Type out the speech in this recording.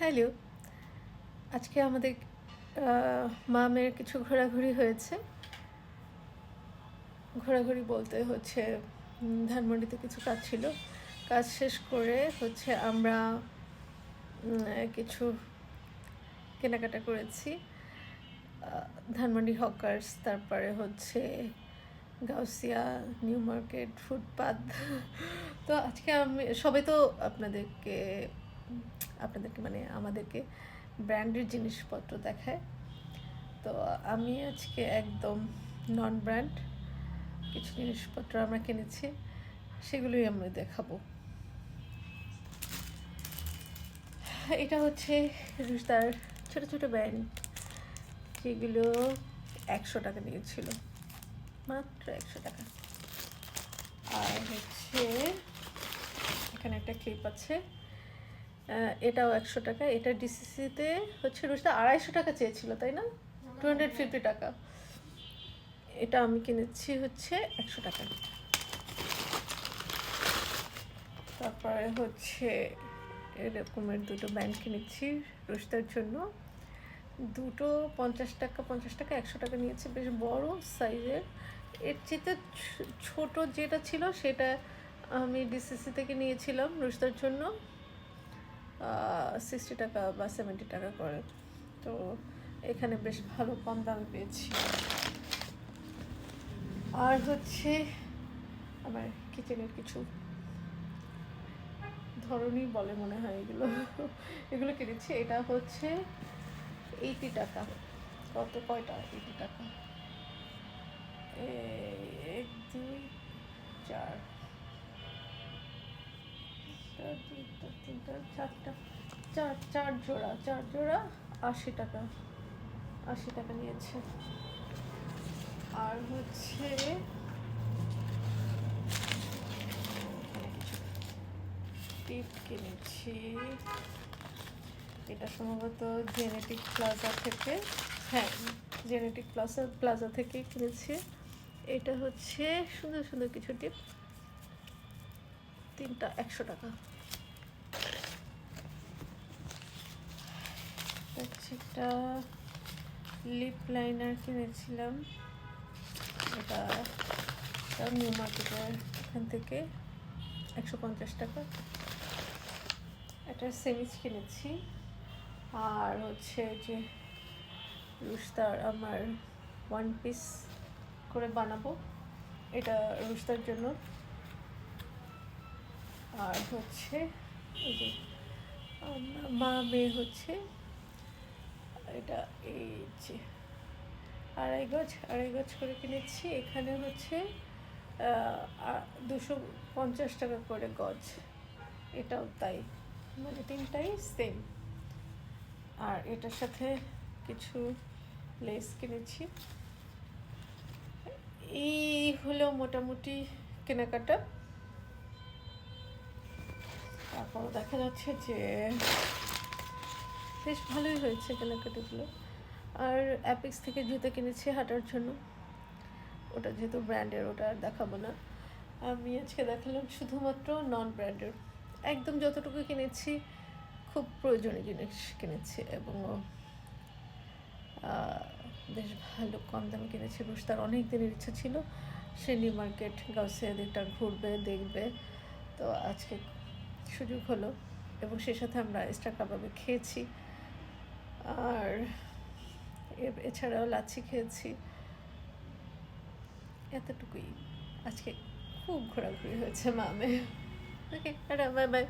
Hello. আজকে আমাদের মামের কিছু ঘোরাঘুরি হয়েছে। ঘোরাঘুরি বলতে হচ্ছে ধানমন্ডিতে কিছু কাজ ছিল। কাজ শেষ করে হচ্ছে আমরা কিছু কেনাকাটা করেছি। ধানমন্ডি হকার্স, তারপরে হচ্ছে গাউসিয়া, নিউ মার্কেট ফুটপাথ তো আজকে আমি, সবাই তো আপনাদেরকে আপনাদেরকে মানে আমাদেরকে ব্র্যান্ডের জিনিসপত্র দেখায়। তো আমি আজকে একদম নন ব্র্যান্ড কিছু জিনিসপত্র আমরা কিনেছি, সেগুলোই আমরা দেখাবো। এটা হচ্ছে রুশদার ছোট ছোট ব্যান্ড যেগুলো একশো টাকা নিয়েছিল। মাত্র একশো টাকা। আর হচ্ছে এখানে একটা ক্লিপ আছে। এটাও একশো টাকা। এটা ডিসিসিতে হচ্ছে রুশদা আড়াইশো টাকা চেয়েছিল, তাই না? টু হান্ড্রেড ফিফটি টাকা। এটা আমি কিনেছি হচ্ছে একশো টাকা। তারপরে হচ্ছে এরকমের দুটো ব্যান্ড কিনেছি রুশদার জন্য। দুটো পঞ্চাশ টাকা পঞ্চাশ টাকা, একশো টাকা নিয়েছে। বেশ বড় সাইজের। এর চেয়ে ছোট যেটা ছিল সেটা আমি ডিসিসি থেকে নিয়েছিলাম রুশদার জন্য। সিক্সটি টাকা বা সেভেন্টি টাকা করে। তো এখানে বেশ ভালো কম দামে পেয়েছি। আর হচ্ছে আমার কিচেনের কিছু ধরনই বলে মনে হয় এগুলো। এগুলো কিনেছি, এটা হচ্ছে এইটি টাকা। কত, কয়টা এইটি টাকা? এক, দুই, চার। তিনটা চারটা, চার চার জোড়া চার জোড়া আশি টাকা আশি টাকা নিয়েছে। আর হচ্ছে টিপ কিনেছি। এটা সম্ভবত জেনেটিক প্লাজা থেকে হ্যাঁ জেনেটিক প্লাজা প্লাজা থেকে কিনেছি। এটা হচ্ছে সুন্দর সুন্দর কিছু টিপ। তিনটা একশো টাকা হচ্ছে একটা লিপ লাইনার কিনেছিলাম। এটা নিউ মার্কেটের এখান থেকে একশো পঞ্চাশ টাকা। একটা সেমিজ কিনেছি। আর হচ্ছে যে রুস্তার আমার ওয়ান পিস করে বানাবো। এটা রুস্তার জন্য। আর হচ্ছে এই যে মা মেয়ে হচ্ছে এটা, এই যে আড়াই গজ আড়াই গজ করে কিনেছি। এখানে হচ্ছে দুশো পঞ্চাশ টাকা করে গজ। এটাও তাই মানে তিনটাই সেম আর এটার সাথে কিছু লেস কিনেছি। এই হলো মোটামুটি কেনাকাটা। তারপর দেখা যাচ্ছে যে বেশ ভালোই হয়েছে কেনাকাটাগুলো। আর অ্যাপিক্স থেকে জুতো কিনেছি হাঁটার জন্য। ওটা যেহেতু ব্র্যান্ডের ওটা আর দেখাবো না। আমি আজকে দেখালাম শুধুমাত্র নন ব্র্যান্ডের একদম যতটুকু কিনেছি, খুব প্রয়োজনীয় জিনিস কিনেছি এবং বেশ ভালো কম দামে কিনেছি। রুশ তার অনেক দিনের ইচ্ছা ছিল। সে মার্কেট গাউসে দিকটা ঘুরবে, দেখবে। তো আজকে সুযোগ হলো এবং সেই সাথে আমরা এক্সট্রা কাবাবে খেয়েছি। আর এছাড়াও লাচ্ছি খেয়েছি। এতটুকুই। আজকে খুব ঘোরাঘুরি হয়েছে মামে ওকে বাই বাই।